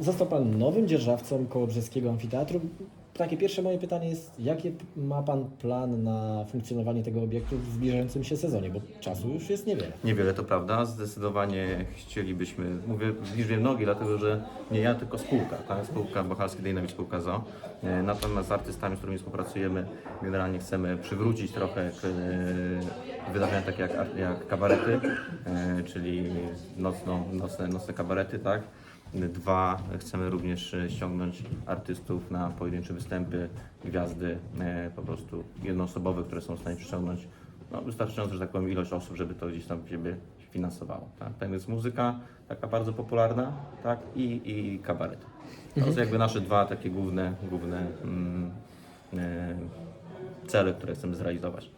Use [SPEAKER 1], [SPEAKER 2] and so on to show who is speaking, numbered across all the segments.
[SPEAKER 1] Został Pan nowym dzierżawcą Kołobrzeskiego Amfiteatru. Takie pierwsze moje pytanie jest, jaki ma Pan plan na funkcjonowanie tego obiektu w zbliżającym się sezonie, bo czasu już jest niewiele.
[SPEAKER 2] Niewiele to prawda. Zdecydowanie chcielibyśmy, mówię w liczbie mnogiej, dlatego że nie ja, tylko spółka, tak? Spółka Bachalski Dynamit, spółka ZO. E, Natomiast z artystami, z którymi współpracujemy, generalnie chcemy przywrócić trochę e, wydarzenia takie jak, jak kabarety, e, czyli nocno, nocne, nocne kabarety, tak? Dwa, chcemy również e, ściągnąć artystów na pojedyncze występy, gwiazdy e, po prostu jednoosobowe, które są w stanie przyciągnąć no, wystarczająco, że tak powiem, ilość osób, żeby to gdzieś tam siebie finansowało. Tak? tak więc muzyka taka bardzo popularna tak? I, i kabaret. To są jakby nasze dwa takie główne, główne mm, e, cele, które chcemy zrealizować.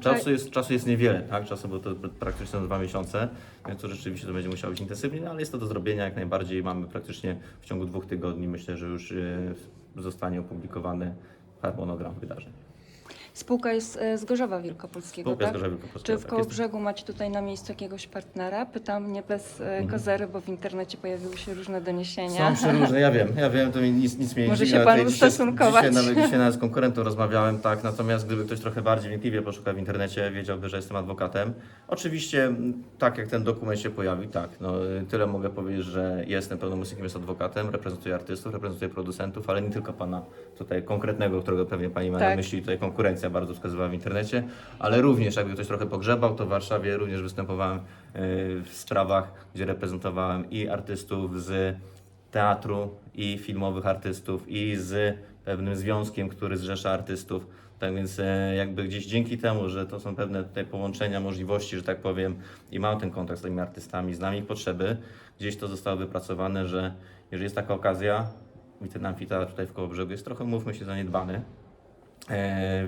[SPEAKER 2] Czasu jest, czasu jest niewiele, tak? Czasu, bo to praktycznie dwa miesiące, więc to rzeczywiście to będzie musiało być intensywnie, no, ale jest to do zrobienia jak najbardziej. Mamy praktycznie w ciągu dwóch tygodni, myślę, że już e, zostanie opublikowany harmonogram wydarzeń.
[SPEAKER 3] Spółka jest e, z Gorzowa Wielkopolskiego,
[SPEAKER 2] Spółka z
[SPEAKER 3] tak?
[SPEAKER 2] Gorzowa Wielkopolskiego,
[SPEAKER 3] Czy w
[SPEAKER 2] tak,
[SPEAKER 3] Kołobrzegu macie tutaj na miejscu jakiegoś partnera? Pytam nie bez e,
[SPEAKER 2] Mhm.
[SPEAKER 3] kozery, bo w internecie pojawiły się różne doniesienia.
[SPEAKER 2] Są przeróżne, ja wiem, ja wiem, to mi nic, nic mnie nie
[SPEAKER 3] Może
[SPEAKER 2] dziwi,
[SPEAKER 3] się pan
[SPEAKER 2] dzisiaj-
[SPEAKER 3] ustosunkować.
[SPEAKER 2] Dzisiaj nawet, dzisiaj nawet z konkurentem rozmawiałem, tak, natomiast gdyby ktoś trochę bardziej wnikliwie poszukał w internecie, wiedziałby, że jestem adwokatem. Oczywiście, m, tak jak ten dokument się pojawi, tak, no, y, tyle mogę powiedzieć, że jestem pełnomocnikiem, jest adwokatem, reprezentuję artystów, reprezentuję producentów, ale nie tylko pana tutaj konkretnego, którego pewnie pani ma na
[SPEAKER 3] Tak.
[SPEAKER 2] myśli, tutaj bardzo wskazywała w internecie, ale również jakby ktoś trochę pogrzebał, to w Warszawie również występowałem y, w sprawach, gdzie reprezentowałem i artystów z teatru i filmowych artystów i z pewnym związkiem, który zrzesza artystów. Tak więc e, jakby gdzieś dzięki temu, że to są pewne te połączenia, możliwości, że tak powiem, i mam ten kontakt z tymi artystami, znam ich potrzeby, gdzieś to zostało wypracowane, że jeżeli jest taka okazja, i ten amfiteatr tutaj w Kołobrzegu jest trochę, mówmy się, zaniedbany, E,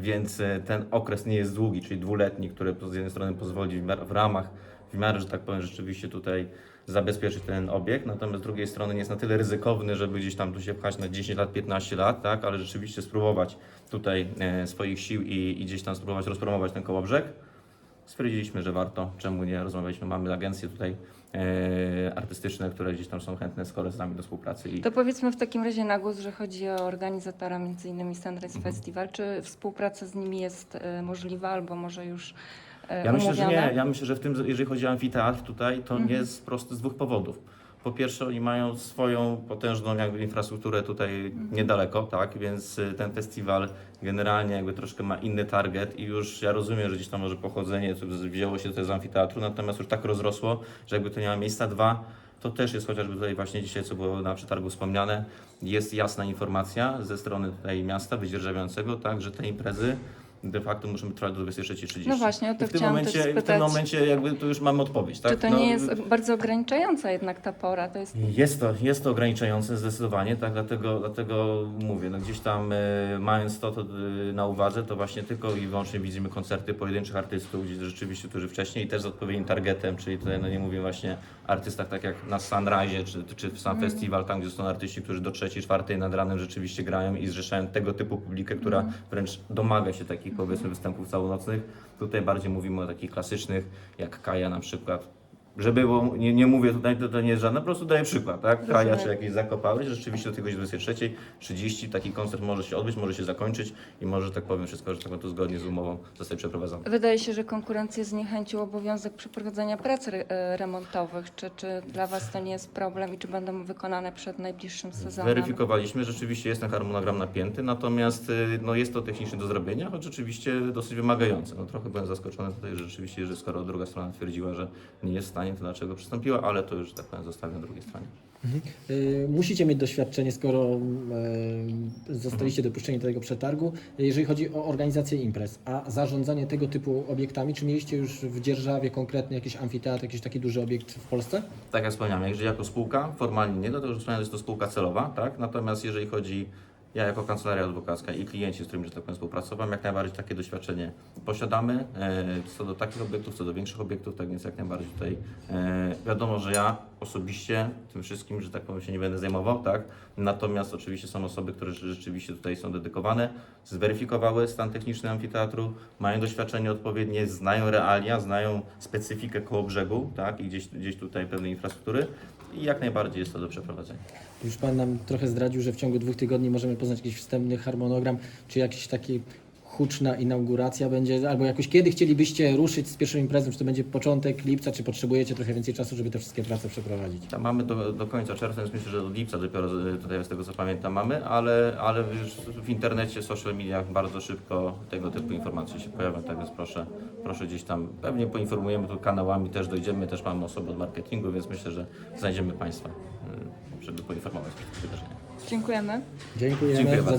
[SPEAKER 2] więc e, ten okres nie jest długi, czyli dwuletni, który z jednej strony pozwoli w ramach, w miarę, że tak powiem, rzeczywiście tutaj zabezpieczyć ten obiekt, natomiast z drugiej strony nie jest na tyle ryzykowny, żeby gdzieś tam tu się pchać na 10 lat, 15 lat, tak, ale rzeczywiście spróbować tutaj e, swoich sił i, i gdzieś tam spróbować rozpromować ten kołobrzeg. Stwierdziliśmy, że warto, czemu nie, rozmawialiśmy, mamy agencje tutaj e, artystyczne, które gdzieś tam są chętne skoro z nami do współpracy i
[SPEAKER 3] To powiedzmy w takim razie na głos, że chodzi o organizatora m.in. Sunrise
[SPEAKER 2] Mhm.
[SPEAKER 3] Festival. Czy współpraca z nimi jest e, możliwa albo może już e,
[SPEAKER 2] Ja myślę, że nie. Ja myślę, że w tym, jeżeli chodzi o amfiteatr tutaj, to
[SPEAKER 3] Mhm.
[SPEAKER 2] nie jest prosty z dwóch powodów. Po pierwsze, oni mają swoją potężną jakby infrastrukturę tutaj niedaleko, tak, więc y, ten festiwal generalnie jakby troszkę ma inny target i już ja rozumiem, że gdzieś tam może pochodzenie wzięło się tutaj z amfiteatru, natomiast już tak rozrosło, że jakby to nie ma miejsca. Dwa, to też jest chociażby tutaj właśnie dzisiaj, co było na przetargu wspomniane, jest jasna informacja ze strony tutaj miasta wydzierżawiającego, tak, że te imprezy de facto muszą trwać do 23.30.
[SPEAKER 3] No właśnie, o to
[SPEAKER 2] I w tym
[SPEAKER 3] chciałam
[SPEAKER 2] momencie,
[SPEAKER 3] też
[SPEAKER 2] w tym
[SPEAKER 3] spytać.
[SPEAKER 2] momencie jakby tu już mamy odpowiedź, tak?
[SPEAKER 3] Czy to
[SPEAKER 2] No,
[SPEAKER 3] nie jest bardzo ograniczająca jednak ta pora? To jest
[SPEAKER 2] jest to, jest to ograniczające zdecydowanie, tak, dlatego, dlatego mówię, no gdzieś tam e, mając to, to e, na uwadze, to właśnie tylko i wyłącznie widzimy koncerty pojedynczych artystów, gdzie rzeczywiście, którzy wcześniej i też z odpowiednim targetem, czyli tutaj no nie mówię właśnie artystach tak jak na Sunrise, czy, czy w sam festiwal, tam gdzie są artyści, którzy do trzeciej, czwartej nad ranem rzeczywiście grają i zrzeszają tego typu publikę, która wręcz domaga się takich powiedzmy występów całonocnych. Tutaj bardziej mówimy o takich klasycznych, jak Kaja na przykład, żeby było, nie, nie mówię tutaj, to, to nie jest żadne, po prostu daję przykład, tak? Kaja czy jakieś zakopały, że rzeczywiście do tego 23.30 taki koncert może się odbyć, może się zakończyć i może, że tak powiem, wszystko, że tak powiem, to zgodnie z umową zostaje przeprowadzone.
[SPEAKER 3] Wydaje się, że konkurencja zniechęcił obowiązek przeprowadzenia prac re, e, remontowych. Czy, czy dla Was to nie jest problem i czy będą wykonane przed najbliższym sezonem?
[SPEAKER 2] Weryfikowaliśmy, rzeczywiście jest ten harmonogram napięty, natomiast y, no, jest to technicznie do zrobienia, choć rzeczywiście dosyć wymagające. No, trochę byłem zaskoczony tutaj, że rzeczywiście, że skoro druga strona twierdziła, że nie jest w stanie, to dlaczego przystąpiła, ale to już, tak powiem, zostawiam drugiej stronie.
[SPEAKER 1] Y, Musicie mieć doświadczenie, skoro y, zostaliście dopuszczeni do tego przetargu, jeżeli chodzi o organizację imprez, a zarządzanie tego typu obiektami, czy mieliście już w dzierżawie konkretny jakiś amfiteatr, jakiś taki duży obiekt w Polsce?
[SPEAKER 2] Tak jak wspomniałem, jeżeli jako spółka, formalnie nie, dlatego że jest to spółka celowa, tak? Natomiast jeżeli chodzi, ja jako kancelaria adwokacka i klienci, z którymi, że tak powiem, współpracowałem, jak najbardziej takie doświadczenie posiadamy, e, co do takich obiektów, co do większych obiektów, tak więc jak najbardziej tutaj e, wiadomo, że ja osobiście tym wszystkim, że tak powiem, się nie będę zajmował, tak? Natomiast oczywiście są osoby, które rzeczywiście tutaj są dedykowane, zweryfikowały stan techniczny amfiteatru, mają doświadczenie odpowiednie, znają realia, znają specyfikę koło brzegu, tak? I gdzieś, gdzieś tutaj pewnej infrastruktury i jak najbardziej jest to do przeprowadzenia.
[SPEAKER 1] Już Pan nam trochę zdradził, że w ciągu dwóch tygodni możemy poznać jakiś wstępny harmonogram, czy jakiś taki huczna inauguracja będzie, albo jakoś kiedy chcielibyście ruszyć z pierwszą imprezą, czy to będzie początek lipca, czy potrzebujecie trochę więcej czasu, żeby te wszystkie prace przeprowadzić?
[SPEAKER 2] Tam mamy do, do końca czerwca, więc myślę, że do lipca dopiero y, tutaj z tego co pamiętam mamy, ale, ale już w internecie, w social mediach bardzo szybko tego typu informacje się pojawią, tak więc proszę, proszę gdzieś tam, pewnie poinformujemy tu kanałami, też dojdziemy, też mamy osoby od marketingu, więc myślę, że znajdziemy Państwa, y, żeby poinformować o tych wydarzeniach.
[SPEAKER 3] Dziękujemy.
[SPEAKER 1] Dziękujemy.
[SPEAKER 2] Dziękuję bardzo.
[SPEAKER 1] Za